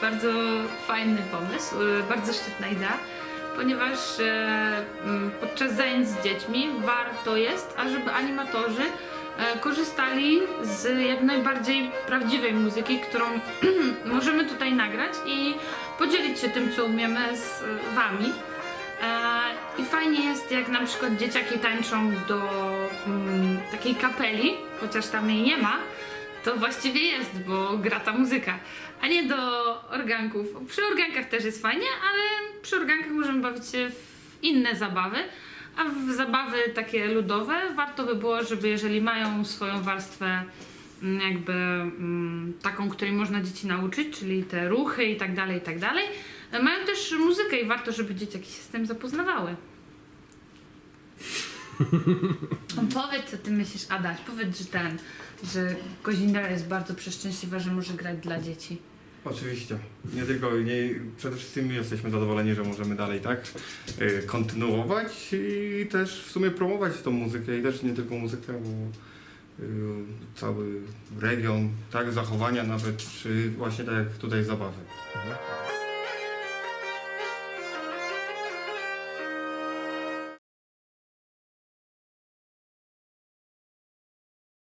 bardzo fajny pomysł, y, bardzo świetna idea, ponieważ e, mm, podczas zajęć z dziećmi warto jest, ażeby animatorzy e, korzystali z jak najbardziej prawdziwej muzyki, którą możemy tutaj nagrać i podzielić się tym, co umiemy z wami. I fajnie jest, jak na przykład dzieciaki tańczą do mm, takiej kapeli, chociaż tam jej nie ma, to właściwie jest, bo gra ta muzyka, a nie do organków. Przy organkach też jest fajnie, ale przy organkach możemy bawić się w inne zabawy, a w zabawy takie ludowe warto by było, żeby jeżeli mają swoją warstwę mm, jakby mm, taką, której można dzieci nauczyć, czyli te ruchy i tak dalej, i tak dalej, mają też muzykę i warto, żeby dzieciaki się z tym zapoznawały. Powiedz, co ty myślisz, Adaś, powiedz, że ten, że Kozindra jest bardzo przeszczęśliwa, że może grać dla dzieci. Oczywiście. Nie tylko, nie, przede wszystkim my jesteśmy zadowoleni, że możemy dalej tak y, kontynuować i też w sumie promować tą muzykę i też nie tylko muzykę, bo y, cały region, tak, zachowania nawet, czy właśnie tak jak tutaj zabawy.